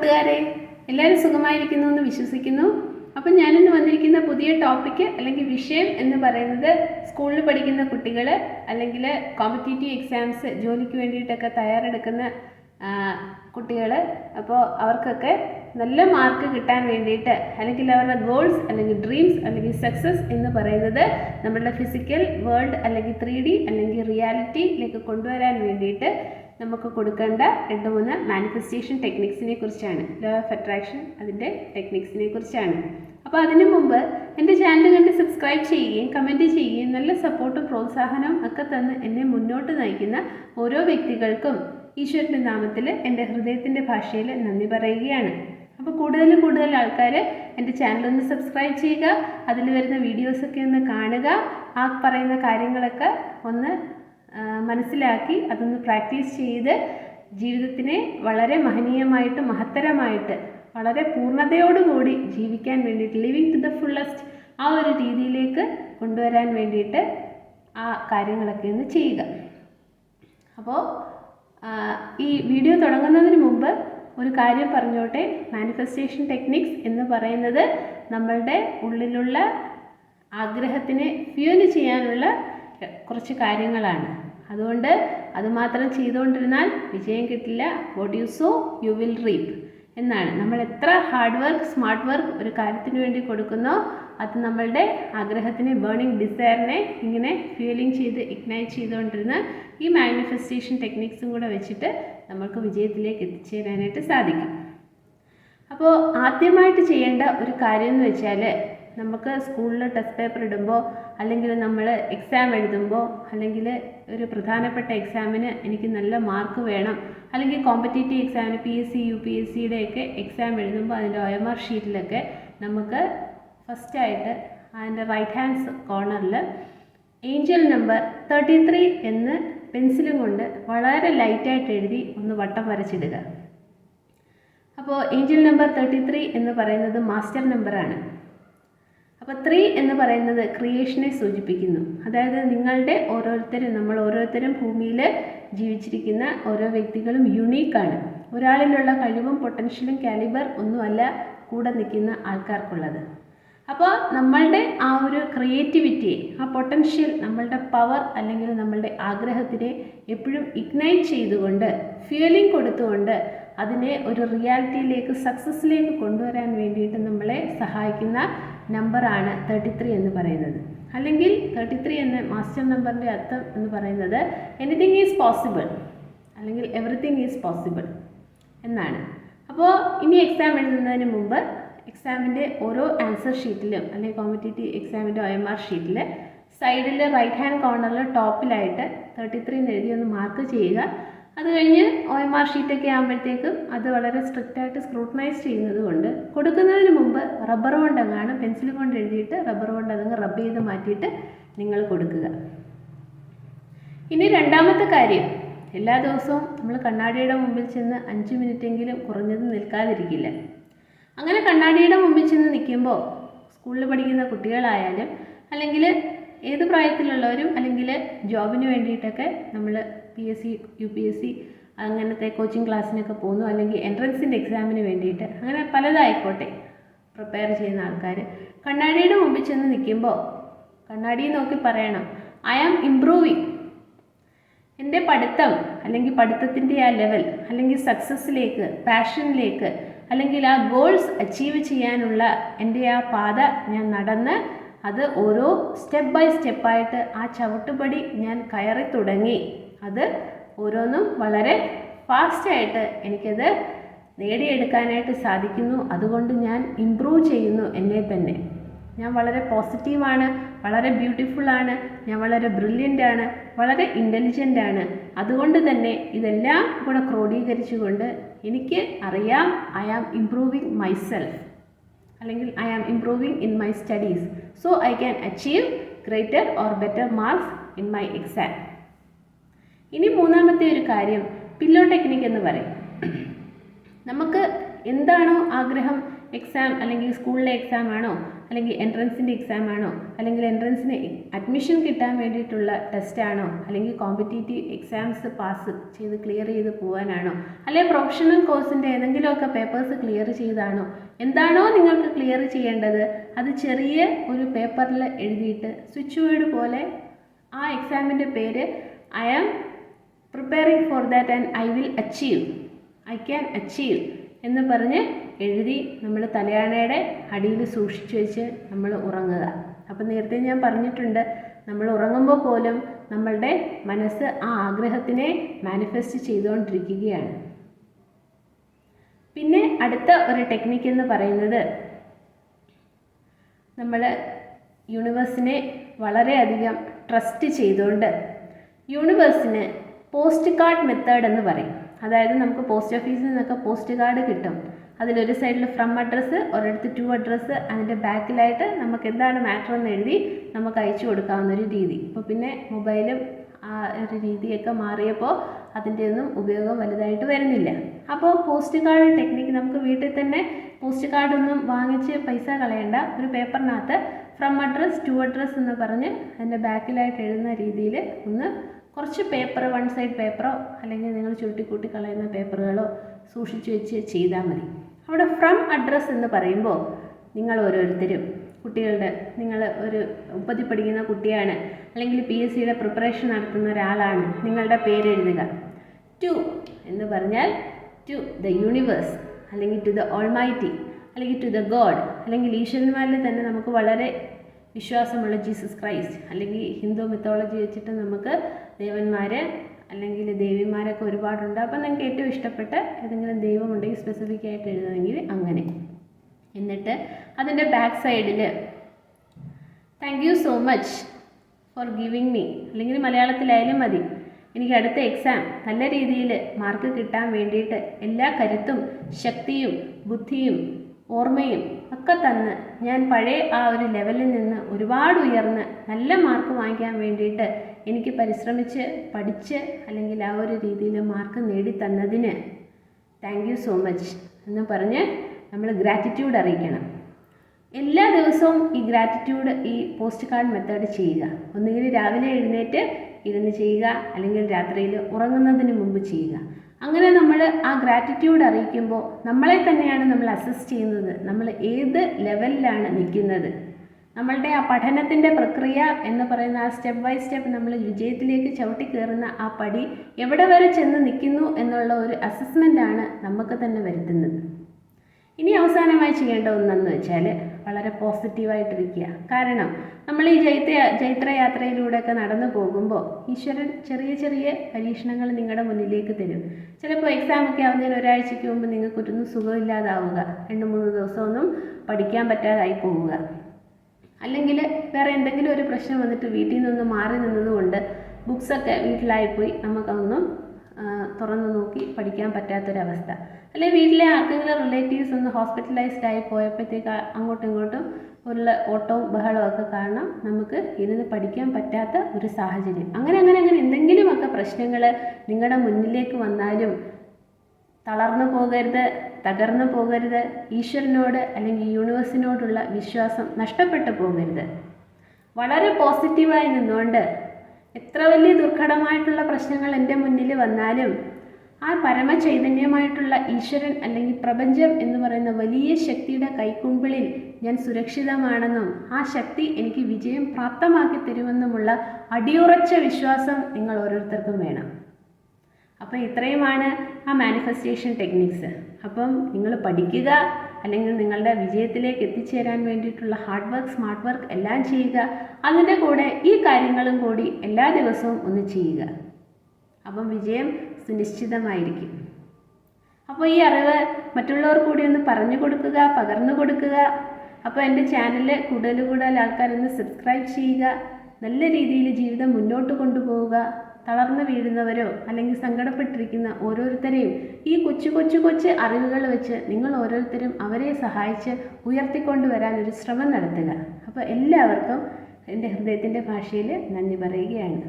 കൂട്ടുകാരെ എല്ലാവരും സുഖമായിരിക്കുന്നു എന്ന് വിശ്വസിക്കുന്നു. അപ്പം ഞാനിന്ന് വന്നിരിക്കുന്ന പുതിയ ടോപ്പിക്ക് അല്ലെങ്കിൽ വിഷയം എന്ന് പറയുന്നത് സ്കൂളിൽ പഠിക്കുന്ന കുട്ടികൾ അല്ലെങ്കിൽ കോമ്പറ്റേറ്റീവ് എക്സാംസ് ജോലിക്ക് വേണ്ടിയിട്ടൊക്കെ തയ്യാറെടുക്കുന്ന കുട്ടികൾ. അപ്പോൾ അവർക്കൊക്കെ നല്ല മാർക്ക് കിട്ടാൻ വേണ്ടിയിട്ട് അല്ലെങ്കിൽ അവരുടെ ഗോൾസ് അല്ലെങ്കിൽ ഡ്രീംസ് അല്ലെങ്കിൽ സക്സസ് എന്ന് പറയുന്നത് നമ്മളുടെ ഫിസിക്കൽ വേൾഡ് അല്ലെങ്കിൽ ത്രീ ഡി അല്ലെങ്കിൽ റിയാലിറ്റിയിലേക്ക് കൊണ്ടുവരാൻ വേണ്ടിയിട്ട് നമുക്ക് കൊടുക്കേണ്ട രണ്ട് മൂന്ന് മാനിഫെസ്റ്റേഷൻ ടെക്നിക്സിനെ കുറിച്ചാണ്. ലോ ഓഫ് അട്രാക്ഷൻ അതിന്റെ ടെക്നിക്സിനെ കുറിച്ചാണ്. അപ്പോൾ അതിനു മുമ്പ് എന്റെ ചാനൽ കണ്ട് സബ്സ്ക്രൈബ് ചെയ്യുകയും കമന്റ് ചെയ്യുകയും നല്ല സപ്പോർട്ടും പ്രോത്സാഹനവും ഒക്കെ തന്ന് എന്നെ മുന്നോട്ട് നയിക്കുന്ന ഓരോ വ്യക്തികൾക്കും ഈശ്വരന്റെ നാമത്തിൽ എന്റെ ഹൃദയത്തിന്റെ ഭാഷയിൽ നന്ദി പറയുകയാണ്. അപ്പോൾ കൂടുതൽ കൂടുതൽ ആൾക്കാർ എന്റെ ചാനൽ ഒന്ന് സബ്സ്ക്രൈബ് ചെയ്യുക അതിൽ വരുന്ന വീഡിയോസൊക്കെ ഒന്ന് കാണുക ആ പറയുന്ന കാര്യങ്ങളൊക്കെ ഒന്ന് മനസ്സിലാക്കി അതൊന്ന് പ്രാക്ടീസ് ചെയ്ത് ജീവിതത്തിനെ വളരെ മഹനീയമായിട്ട് മഹത്തരമായിട്ട് വളരെ പൂർണതയോടുകൂടി ജീവിക്കാൻ വേണ്ടിയിട്ട് ലിവിങ് ടു ദ ഫുള്ളസ്റ്റ് ആ ഒരു രീതിയിലേക്ക് കൊണ്ടുവരാൻ വേണ്ടിയിട്ട് ആ കാര്യങ്ങളൊക്കെ ഒന്ന് ചെയ്യുക. അപ്പോൾ ഈ വീഡിയോ തുടങ്ങുന്നതിന് മുമ്പ് ഒരു കാര്യം പറഞ്ഞോട്ടെ? മാനിഫെസ്റ്റേഷൻ ടെക്നിക്സ് എന്ന് പറയുന്നത് നമ്മളുടെ ഉള്ളിലുള്ള ആഗ്രഹത്തിനെ ഫ്യൂൽ ചെയ്യാനുള്ള കുറച്ച് കാര്യങ്ങളാണ്. അതുകൊണ്ട് അതുമാത്രം ചെയ്തുകൊണ്ടിരുന്നാൽ വിജയം കിട്ടില്ല. What you sow you will reap എന്നാണ്. നമ്മൾ എത്ര ഹാർഡ് വർക്ക് സ്മാർട്ട് വർക്ക് ഒരു കാര്യത്തിന് വേണ്ടി കൊടുക്കുന്നോ അത് നമ്മളുടെ ആഗ്രഹത്തിനെ ബേണിംഗ് ഡിസയറിനെ ഇങ്ങനെ ഫ്യൂലിംഗ് ചെയ്ത് ഇഗ്നൈറ്റ് ചെയ്തുകൊണ്ടിരുന്ന ഈ മാനിഫെസ്റ്റേഷൻ ടെക്നിക്സും കൂടെ വെച്ചിട്ട് നമുക്ക് വിജയത്തിലേക്ക് എത്തിച്ചേരാനായിട്ട് സാധിക്കും. അപ്പോൾ ആദ്യമായിട്ട് ചെയ്യേണ്ട ഒരു കാര്യം എന്ന് വെച്ചാൽ നമുക്ക് സ്കൂളിൽ ടെസ്റ്റ് പേപ്പർ ഇടുമ്പോൾ അല്ലെങ്കിൽ നമ്മൾ എക്സാം എഴുതുമ്പോൾ അല്ലെങ്കിൽ ഒരു പ്രധാനപ്പെട്ട എക്സാമിന് എനിക്ക് നല്ല മാർക്ക് വേണം. അല്ലെങ്കിൽ കോമ്പറ്റേറ്റീവ് എക്സാമിന് P S C U P S സിയുടെയൊക്കെ exam എഴുതുമ്പോൾ അതിന്റെ ഒ എം ആർ ഷീറ്റിലൊക്കെ നമുക്ക് ഫസ്റ്റായിട്ട് അതിന്റെ റൈറ്റ് ഹാൻഡ് കോർണറിൽ ഏഞ്ചൽ നമ്പർ തേർട്ടി ത്രീ എന്ന് പെൻസിലും കൊണ്ട് വളരെ ലൈറ്റായിട്ട് എഴുതി ഒന്ന് വട്ടം വരച്ചിടുക. അപ്പോൾ ഏഞ്ചൽ നമ്പർ തേർട്ടി ത്രീ എന്ന് പറയുന്നത് മാസ്റ്റർ നമ്പറാണ് അപ്പോൾ ത്രീ എന്ന് പറയുന്നത് ക്രിയേഷനെ സൂചിപ്പിക്കുന്നു. അതായത് നിങ്ങളുടെ ഓരോരുത്തരും നമ്മൾ ഓരോരുത്തരും ഭൂമിയിൽ ജീവിച്ചിരിക്കുന്ന ഓരോ വ്യക്തികളും യുണീക്കാണ് ഒരാളിലുള്ള കഴിവും പൊട്ടൻഷ്യലും കാലിബർ ഒന്നുമല്ല കൂടെ നിൽക്കുന്ന ആൾക്കാർക്കുള്ളത്. അപ്പോൾ നമ്മളുടെ ആ ഒരു ക്രിയേറ്റിവിറ്റിയെ ആ പൊട്ടൻഷ്യൽ നമ്മളുടെ പവർ അല്ലെങ്കിൽ നമ്മളുടെ ആഗ്രഹത്തിനെ എപ്പോഴും ഇഗ്നൈറ്റ് ചെയ്തുകൊണ്ട് ഫ്യൂലിംഗ് കൊടുത്തുകൊണ്ട് അതിനെ ഒരു റിയാലിറ്റിയിലേക്ക് സക്സസ്സിലേക്ക് കൊണ്ടുവരാൻ വേണ്ടിയിട്ട് നമ്മളെ സഹായിക്കുന്ന നമ്പറാണ് തേർട്ടി ത്രീ എന്ന് പറയുന്നത്. അല്ലെങ്കിൽ തേർട്ടി ത്രീ എന്ന മാസ്റ്റർ നമ്പറിന്റെ അർത്ഥം എന്ന് പറയുന്നത് എനിത്തിങ് ഈസ് പോസിബിൾ അല്ലെങ്കിൽ എവറിത്തിങ് ഈസ് പോസിബിൾ എന്നാണ്. അപ്പോൾ ഇനി എക്സാം എഴുതുന്നതിന് മുമ്പ് എക്സാമിന്റെ ഓരോ ആൻസർ ഷീറ്റിലും അല്ലെങ്കിൽ കോമ്പറ്റേറ്റീവ് എക്സാമിന്റെ ഒ എം ആർ ഷീറ്റിൽ സൈഡിൽ റൈറ്റ് ഹാൻഡ് കോർണറിൽ ടോപ്പിലായിട്ട് തേർട്ടി ത്രീ എഴുതി ഒന്ന് മാർക്ക് ചെയ്യുക. അത് കഴിഞ്ഞ് ഒ എം ആർ ഷീറ്റൊക്കെ ആകുമ്പോഴത്തേക്കും അത് വളരെ സ്ട്രിക്റ്റായിട്ട് സ്ക്രൂട്ടനൈസ് ചെയ്യുന്നത് കൊണ്ട് കൊടുക്കുന്നതിന് മുമ്പ് റബ്ബർ കൊണ്ട് അങ്ങാണ് പെൻസിൽ കൊണ്ട് എഴുതിയിട്ട് റബ്ബർ കൊണ്ട് അതങ്ങ് റബ്ബ് ചെയ്ത് മാറ്റിയിട്ട് നിങ്ങൾ കൊടുക്കുക. ഇനി രണ്ടാമത്തെ കാര്യം. എല്ലാ ദിവസവും നമ്മൾ കണ്ണാടിയുടെ മുമ്പിൽ ചെന്ന് അഞ്ച് മിനിറ്റെങ്കിലും കുറഞ്ഞത് നിൽക്കാതിരിക്കില്ല. അങ്ങനെ കണ്ണാടിയുടെ മുമ്പിൽ ചെന്ന് നിൽക്കുമ്പോൾ സ്കൂളിൽ പഠിക്കുന്ന കുട്ടികളായാലും അല്ലെങ്കിൽ ഏത് പ്രായത്തിലുള്ളവരും അല്ലെങ്കിൽ ജോബിന് വേണ്ടിയിട്ടൊക്കെ നമ്മൾ P S C U P S C അങ്ങനത്തെ കോച്ചിങ് ക്ലാസ്സിനൊക്കെ പോകുന്നു. അല്ലെങ്കിൽ എൻട്രൻസിന്റെ എക്സാമിന് വേണ്ടിയിട്ട് അങ്ങനെ പലതായിക്കോട്ടെ പ്രിപ്പയർ ചെയ്യുന്ന ആൾക്കാർ. കണ്ണാടിയുടെ മുമ്പിൽ ചെന്ന് നിൽക്കുമ്പോൾ കണ്ണാടി നോക്കി പറയണം ഐ ആം ഇംപ്രൂവിങ് എന്റെ പഠിത്തം അല്ലെങ്കിൽ പഠിത്തത്തിന്റെ ആ ലെവൽ അല്ലെങ്കിൽ സക്സസ്സിലേക്ക് പാഷനിലേക്ക് അല്ലെങ്കിൽ ആ ഗോൾസ് അച്ചീവ് ചെയ്യാനുള്ള എന്റെ ആ പാത ഞാൻ നടന്ന് അത് ഓരോ സ്റ്റെപ്പ് ബൈ സ്റ്റെപ്പായിട്ട് ആ ചവിട്ടുപടി ഞാൻ കയറി തുടങ്ങി. അത് ഓരോന്നും വളരെ ഫാസ്റ്റായിട്ട് എനിക്കത് നേടിയെടുക്കാനായിട്ട് സാധിക്കുന്നു. അതുകൊണ്ട് ഞാൻ ഇമ്പ്രൂവ് ചെയ്യുന്നു എന്നെ തന്നെ. ഞാൻ വളരെ പോസിറ്റീവാണ് വളരെ ബ്യൂട്ടിഫുള്ളാണ് ഞാൻ വളരെ ബ്രില്യന്റ് ആണ്. വളരെ ഇന്റലിജന്റ് ആണ്. അതുകൊണ്ട് തന്നെ ഇതെല്ലാം കൂടെ ക്രോഡീകരിച്ചുകൊണ്ട് എനിക്ക് അറിയാം ഐ ആം ഇംപ്രൂവിങ് മൈസെൽഫ് അല്ലെങ്കിൽ I am improving in my studies so I can achieve greater or better marks in my exam ഇനി മൂന്നാമത്തെ ഒരു കാര്യം പില്ലോ ടെക്നിക് എന്ന് പറയും. നമുക്ക് എന്താണോ ആഗ്രഹം എക്സാം അല്ലെങ്കിൽ സ്കൂളിലെ എക്സാം ആണോ അല്ലെങ്കിൽ എൻട്രൻസിന്റെ എക്സാം ആണോ? അല്ലെങ്കിൽ എൻട്രൻസിന് അഡ്മിഷൻ കിട്ടാൻ വേണ്ടിയിട്ടുള്ള ടെസ്റ്റ് ആണോ? അല്ലെങ്കിൽ കോമ്പറ്റേറ്റീവ് എക്സാംസ് പാസ് ചെയ്ത് ക്ലിയർ ചെയ്ത് പോകാനാണോ അല്ലെങ്കിൽ പ്രൊഫഷണൽ കോഴ്സിന്റെ ഏതെങ്കിലുമൊക്കെ പേപ്പേഴ്സ് ക്ലിയർ ചെയ്താണോ? എന്താണോ നിങ്ങൾക്ക് ക്ലിയർ ചെയ്യേണ്ടത് അത് ചെറിയ ഒരു പേപ്പറിൽ എഴുതിയിട്ട് സ്വിച്ച് വേർഡ് പോലെ ആ എക്സാമിന്റെ പേര് I am preparing for that and I will achieve I can achieve എന്ന് പറഞ്ഞ് എഴുതി നമ്മൾ തലയാണയുടെ അടിയിൽ സൂക്ഷിച്ചു വെച്ച് നമ്മൾ ഉറങ്ങുക. അപ്പം നേരത്തെ ഞാൻ പറഞ്ഞിട്ടുണ്ട് നമ്മൾ ഉറങ്ങുമ്പോൾ പോലും നമ്മളുടെ മനസ്സ് ആ ആഗ്രഹത്തിനെ മാനിഫെസ്റ്റ് ചെയ്തുകൊണ്ടിരിക്കുകയാണ്. പിന്നെ അടുത്ത ഒരു ടെക്നിക്ക് എന്ന് പറയുന്നത് നമ്മൾ യൂണിവേഴ്സിനെ വളരെയധികം ട്രസ്റ്റ് ചെയ്തുകൊണ്ട് യൂണിവേഴ്സിന് പോസ്റ്റ് കാർഡ് മെത്തേഡ് എന്ന് പറയും. അതായത് നമുക്ക് പോസ്റ്റ് ഓഫീസിൽ നിന്നൊക്കെ പോസ്റ്റ് കാർഡ് കിട്ടും. അതിലൊരു സൈഡിൽ ഫ്രം അഡ്രസ്സ് ഒരിടത്ത് ടു അഡ്രസ്സ് അതിന്റെ ബാക്കിലായിട്ട് നമുക്ക് എന്താണ് മാറ്റർ എന്ന് എഴുതി നമുക്ക് അയച്ചു കൊടുക്കാവുന്ന ഒരു രീതി. ഇപ്പോൾ പിന്നെ മൊബൈലും ആ ഒരു രീതിയൊക്കെ മാറിയപ്പോൾ അതിന്റെ ഒന്നും ഉപയോഗം വലുതായിട്ട് വരുന്നില്ല. അപ്പോൾ പോസ്റ്റ് കാർഡ് ടെക്നിക്ക് നമുക്ക് വീട്ടിൽ തന്നെ പോസ്റ്റ് കാർഡൊന്നും വാങ്ങിച്ച് പൈസ കളയണ്ട. ഒരു പേപ്പറിനകത്ത് ഫ്രം അഡ്രസ് ടു അഡ്രസ് എന്ന് പറഞ്ഞ് അതിന്റെ ബാക്കിലായിട്ട് എഴുതുന്ന രീതിയിൽ ഒന്ന് കുറച്ച് പേപ്പർ വൺ സൈഡ് പേപ്പറോ അല്ലെങ്കിൽ നിങ്ങൾ ചുരുട്ടിക്കൂട്ടി കളയുന്ന പേപ്പറുകളോ സൂക്ഷിച്ച് വെച്ച് ചെയ്താൽ മതി. അവിടെ ഫ്രം അഡ്രസ്സ് എന്ന് പറയുമ്പോൾ നിങ്ങൾ ഓരോരുത്തരും കുട്ടികളുടെ നിങ്ങൾ ഒരു മുപ്പതി പഠിക്കുന്ന കുട്ടിയാണ് അല്ലെങ്കിൽ പി എസ് സിയുടെ പ്രിപ്പറേഷൻ നടത്തുന്ന ഒരാളാണ് നിങ്ങളുടെ പേര് എഴുതുക. ടു എന്ന് പറഞ്ഞാൽ ടു ദ യൂണിവേഴ്സ് അല്ലെങ്കിൽ ടു ദ ഓൾമൈറ്റി അല്ലെങ്കിൽ ടു ദ ഗോഡ് അല്ലെങ്കിൽ ഈശ്വരന്മാരിൽ തന്നെ നമുക്ക് വളരെ വിശ്വാസമുള്ള ജീസസ് ക്രൈസ്റ്റ് അല്ലെങ്കിൽ ഹിന്ദു മിത്തോളജി വെച്ചിട്ട് നമുക്ക് ദേവന്മാർ അല്ലെങ്കിൽ ദേവിമാരൊക്കെ ഒരുപാടുണ്ട്. അപ്പം നിങ്ങൾക്ക് ഏറ്റവും ഇഷ്ടപ്പെട്ട ഏതെങ്കിലും ദൈവം ഉണ്ടെങ്കിൽ സ്പെസിഫിക് ആയിട്ട് എഴുതുമെങ്കിൽ അങ്ങനെ. എന്നിട്ട് അതിന്റെ ബാക്ക് സൈഡിൽ thank you so much for giving me അല്ലെങ്കിൽ മലയാളത്തിലായാലും മതി. എനിക്ക് അടുത്ത എക്സാം നല്ല രീതിയിൽ മാർക്ക് കിട്ടാൻ വേണ്ടിയിട്ട് എല്ലാ കരുത്തും ശക്തിയും ബുദ്ധിയും ഓർമ്മയും ഒക്കെ തന്ന് ഞാൻ പഴയ ആ ഒരു ലെവലിൽ നിന്ന് ഒരുപാട് ഉയർന്ന് നല്ല മാർക്ക് വാങ്ങിക്കാൻ വേണ്ടിയിട്ട് എനിക്ക് പരിശ്രമിച്ച് പഠിച്ച് അല്ലെങ്കിൽ ആ ഒരു രീതിയിൽ മാർക്ക് നേടിത്തന്നതിന് താങ്ക് യു സോ മച്ച് എന്ന് പറഞ്ഞ് നമ്മൾ ഗ്രാറ്റിറ്റ്യൂഡ് അറിയിക്കണം. എല്ലാ ദിവസവും ഈ ഗ്രാറ്റിറ്റ്യൂഡ് ഈ പോസ്റ്റ് കാർഡ് മെത്തേഡ് ചെയ്യുക. ഒന്നുകിൽ രാവിലെ എഴുന്നേറ്റ് ഇരുന്ന് ചെയ്യുക അല്ലെങ്കിൽ രാത്രിയിൽ ഉറങ്ങുന്നതിന് മുമ്പ് ചെയ്യുക. അങ്ങനെ നമ്മൾ ആ ഗ്രാറ്റിറ്റ്യൂഡ് അറിയിക്കുമ്പോൾ നമ്മളെ തന്നെയാണ് നമ്മൾ അസസ് ചെയ്യുന്നത്. നമ്മൾ ഏത് ലെവലിലാണ് നിൽക്കുന്നത്? നമ്മളുടെ ആ പഠനത്തിന്റെ പ്രക്രിയ എന്ന് പറയുന്ന ആ സ്റ്റെപ്പ് ബൈ സ്റ്റെപ്പ് നമ്മൾ വിജയത്തിലേക്ക് ചവിട്ടി കയറുന്ന ആ പടി എവിടെ വരെ ചെന്ന് നിൽക്കുന്നു എന്നുള്ള ഒരു അസസ്മെന്റാണ് നമുക്ക് തന്നെ വരുത്തുന്നത്. ഇനി അവസാനമായി ചെയ്യേണ്ട ഒന്നെന്ന് വെച്ചാൽ വളരെ പോസിറ്റീവായിട്ടിരിക്കുക കാരണം നമ്മൾ ഈ ജൈത്ര ജൈത്രയാത്രയിലൂടെയൊക്കെ നടന്നു പോകുമ്പോൾ ഈശ്വരൻ ചെറിയ ചെറിയ പരീക്ഷണങ്ങൾ നിങ്ങളുടെ മുന്നിലേക്ക് തരും. ചിലപ്പോൾ എക്സാം ഒക്കെ ആവുന്നതിന് ഒരാഴ്ചയ്ക്ക് മുമ്പ് നിങ്ങൾക്ക് നിങ്ങൾക്കൊറ്റൊന്നും സുഖമില്ലാതാവുക. രണ്ട് മൂന്ന് ദിവസമൊന്നും പഠിക്കാൻ പറ്റാതായി പോവുക. അല്ലെങ്കിൽ വേറെ എന്തെങ്കിലും ഒരു പ്രശ്നം വന്നിട്ട് വീട്ടിൽ നിന്നൊന്ന് മാറി നിന്നതുകൊണ്ട് ബുക്സൊക്കെ വീട്ടിലായിപ്പോയി. നമുക്കൊന്നും തുറന്നു നോക്കി പഠിക്കാൻ പറ്റാത്തൊരവസ്ഥ. അല്ലെങ്കിൽ വീട്ടിലെ ആർക്കെങ്കിലും റിലേറ്റീവ്സ് ഒന്ന് ഹോസ്പിറ്റലൈസ്ഡ് ആയി പോയപ്പോഴത്തേക്ക് അങ്ങോട്ടും ഇങ്ങോട്ടും ഉള്ള ഓട്ടവും ബഹളവും ഒക്കെ കാരണം നമുക്ക് ഇരുന്ന് പഠിക്കാൻ പറ്റാത്ത ഒരു സാഹചര്യം. അങ്ങനെ അങ്ങനെ അങ്ങനെ എന്തെങ്കിലുമൊക്കെ പ്രശ്നങ്ങൾ നിങ്ങളുടെ മുന്നിലേക്ക് വന്നാലും തളർന്നു പോകരുത് തകർന്നു പോകരുത് ഈശ്വരനോട് അല്ലെങ്കിൽ യൂണിവേഴ്സിനോടുള്ള വിശ്വാസം നഷ്ടപ്പെട്ടു പോകരുത്. വളരെ പോസിറ്റീവായി നിന്നുകൊണ്ട് എത്ര വലിയ ദുർഘടമായിട്ടുള്ള പ്രശ്നങ്ങൾ എന്റെ മുന്നിൽ വന്നാലും ആ പരമചൈതന്യമായിട്ടുള്ള ഈശ്വരൻ അല്ലെങ്കിൽ പ്രപഞ്ചം എന്ന് പറയുന്ന വലിയ ശക്തിയുടെ കൈക്കുമ്പിളിൽ ഞാൻ സുരക്ഷിതമാണെന്നും ആ ശക്തി എനിക്ക് വിജയം പ്രാപ്തമാക്കി തരുമെന്നുമുള്ള അടിയുറച്ച വിശ്വാസം നിങ്ങൾ ഓരോരുത്തർക്കും വേണം. അപ്പോൾ ഇത്രയുമാണ് ആ മാനിഫെസ്റ്റേഷൻ ടെക്നിക്സ് അപ്പം നിങ്ങൾ പഠിക്കുക അല്ലെങ്കിൽ നിങ്ങളുടെ വിജയത്തിലേക്ക് എത്തിച്ചേരാൻ വേണ്ടിയിട്ടുള്ള ഹാർഡ് വർക്ക് സ്മാർട്ട് വർക്ക് എല്ലാം ചെയ്യുക. അതിന്റെ കൂടെ ഈ കാര്യങ്ങളും കൂടി എല്ലാ ദിവസവും ഒന്ന് ചെയ്യുക. അപ്പം വിജയം സുനിശ്ചിതമായിരിക്കും. അപ്പോൾ ഈ അറിവ് മറ്റുള്ളവർ കൂടി ഒന്ന് പറഞ്ഞു കൊടുക്കുക പകർന്നു കൊടുക്കുക. അപ്പോൾ എന്റെ ചാനൽ കൂടുതൽ കൂടുതൽ ആൾക്കാരൊന്ന് സബ്സ്ക്രൈബ് ചെയ്യുക. നല്ല രീതിയിൽ ജീവിതം മുന്നോട്ട് കൊണ്ടുപോവുക. തളർന്നു വീഴുന്നവരോ അല്ലെങ്കിൽ സങ്കടപ്പെട്ടിരിക്കുന്ന ഓരോരുത്തരെയും ഈ കൊച്ചു കൊച്ചു കൊച്ചു അറിവുകൾ വെച്ച് നിങ്ങൾ ഓരോരുത്തരും അവരെ സഹായിച്ച് ഉയർത്തിക്കൊണ്ടുവരാൻ ഒരു ശ്രമം നടത്തുക. അപ്പോൾ എല്ലാവർക്കും എന്റെ ഹൃദയത്തിന്റെ ഭാഷയിൽ നന്ദി പറയുകയാണ്.